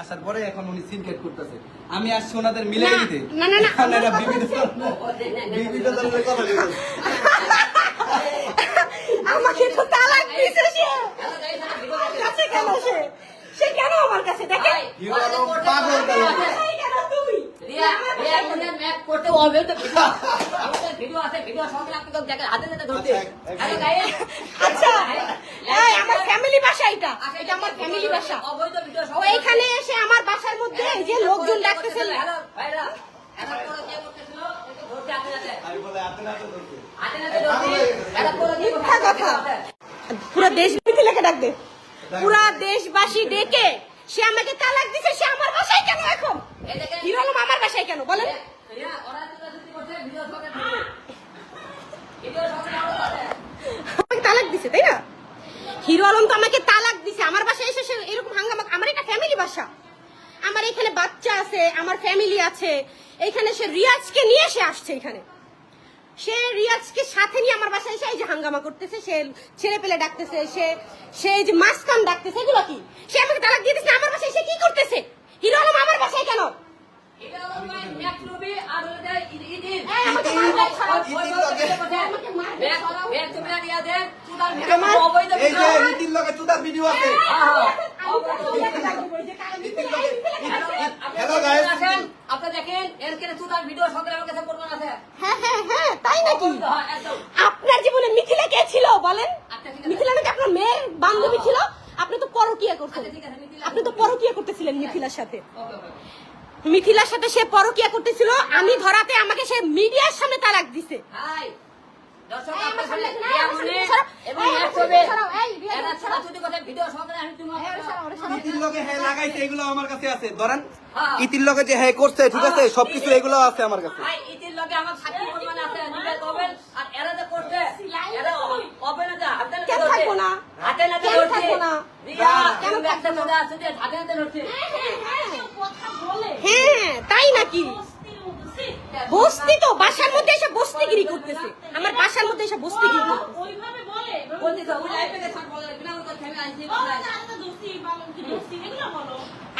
আসার পরে এখন উনি সিনকেট করতেছে। আমি আসছি ওনাদের মিলে দিতে না, না, না, এখন আমার এরা কথা বিবিধ বিবিধ ধরনের কথা বলছে। আমাকে তো তালাক দিছে সে। কাছে কেন সে? সে কেন আমার কাছে? দেখে পাগল কেন? তুমি রিয়া রিয়া কোনের ম্যাপ করতে হবে তো ভিডিও আছে ভিডিও সঙ্গে আপনি তো দেখেন হাতে হাতে ধরতে। আচ্ছা, এক- হ্যালো গাইস আচ্ছা এই আমার ফ্যামিলি বাসা এটা এটা আমার ফ্যামিলি বাসা এইখানে এসে আমার বাসার মধ্যে এই যে লোকজন ডাকতেছে। মিথ্যা কথা। পুরো দেশ লেখে ডাক পুরা দেশবাসী ডেকে সে আমাকে তালাক দিছে সে আমার বাসায় কেন এখন? হিরো আমার বাসায় কেন? বলেন রিয়া ওরা তো শুধু করতে ভিডিও সঙ্গে ভিডিও সঙ্গে আমাদের আমাকে তালাক দিছে তাই না হিরো আলম তো আমাকে তালাক দিছে। আমার বাসায় এসে সে এরকম হাঙ্গামা আমার এটা ফ্যামিলি বাসা। আমার এখানে বাচ্চা আছে, আমার ফ্যামিলি আছে। এখানে সে রিয়াজকে নিয়ে সে আসছে এখানে। সে রিয়াজকে সাথে নিয়ে আমার বাসায় এসে এই যে হাঙ্গামা করতেছে, সে ছেলে পেলে ডাকতেছে, সে সে যে মাস্কান ডাকতেছে, এগুলো কি? সে আমাকে তালাক দিয়ে দিচ্ছে আমার বাসায় সে কি করতেছে হিরো আলম আমার বাসায় কেন এটা হলো ভাই ম্যাক রুবি আর হলো যে ইদি ইদি এই, আমাকে মারবে, ছাড়াও। আমাকে মারবে ম্যাক তুমি দিয়া দেন সুদার আমার- ভিডিও অবৈধ এই যে ভিডিও নীতির লগে চুদার ভিডিও আছে Hello, guys. আপনার জীবনে মিথিলা কে ছিল, বলেন। মিথিলা নাকি আপনার মেয়ের বান্ধবী ছিল? আপনি তো পরকিয়া করতেন। আপনি তো পরকিয়া করতেছিলেন মিথিলার সাথে। মিথিলার সাথে সে পরকিয়া করতেছিল, আমি ধরাতে আমাকে সে মিডিয়ার সামনে তালাক দিছে। দর্শক এই, আমার আপনার সামনে সামনে এই, রিয়া আমার সামনে মনে সরাও। এবং এই, ম্যাক আমার সামনে হবে সরাও, এই, রিয়া এরা সরাও। ছোটাছুটি কথা ভিডিও সঙ্গে আমি তুমি এই, ওরে সরাও, ওরে সরাও। ইতির লগে হ্যাঁ লাগাইছে এগুলো আমার কাছে আছে। ধরেন হ্যাঁ। ইতির লগে যে হ্যাঁ করছে ঠিক আছে সবকিছু এগুলো আছে আমার কাছে। ইতির লগে আমার সাক্ষী প্রমাণ আছে। নিবে কবেন আর এরা যে করছে এরা হবে না হাতে নাতে থাকব না? হাতে নাতে থাকব না? রিয়া কেন কেন একটা মজা আছে যে হাতে নাতে ধরছে। হ্যাঁ তাই নাকি? বস্তি তো বাসার মধ্যে এসে বস্তিগিরি করতেছে। আমার বাসার মধ্যে এসে বস্তিগিরি করতেছে।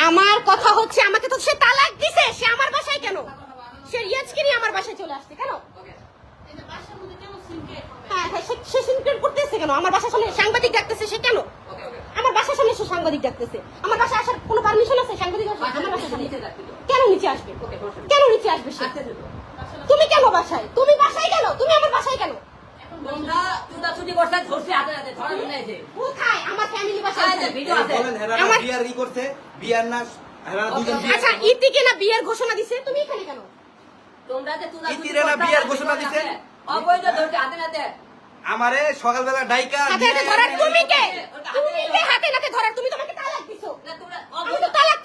আমার কথা হচ্ছে, আমাকে তো সে তালাক দিছে, সে আমার বাসায় কেন? সে রিয়াজকে নিয়ে আমার বাসায় চলে আসছে কেন? হ্যাঁ হ্যাঁ সে- করতেছে কেন? আমার বাসার সাংবাদিক সে কেন? আমার বাসার সাংবাদিক আমার বাসায় আসার কোনো পারমিশন আছে? সাংবাদিক কেন নিচে আসবে? কেন নিচে আসবে সে? তুমি কেন বাসায়? তুমি বাসায় কেন? তুমি আমার বাসায় কেন? তোমরা চুদা চুদি করছে ধরছে হাতে হাতে ধরা শুনে কোথায়? আমার ফ্যামিলি আচ্ছা, আছে। ভিডিও আছে। বলেন হেরা বিয়ার ই করছে বিয়ার না হেরা দুজন আচ্ছা ইতিকে না বিয়ের ঘোষণা দিছে? তুমি এখানে কেন? তোমরা যে চুদা ইতিরে না বিয়ার ঘোষণা দিছে? অবৈধ ধরছে হাতে হাতে আমারে সকালবেলা ডাইকা হাতে হাতে ধরার তুমি কে? তুমি কে হাতে নাতে ধরার তুমি তোমাকে তালাক দিছো। না তোমরা আমি তো তালাক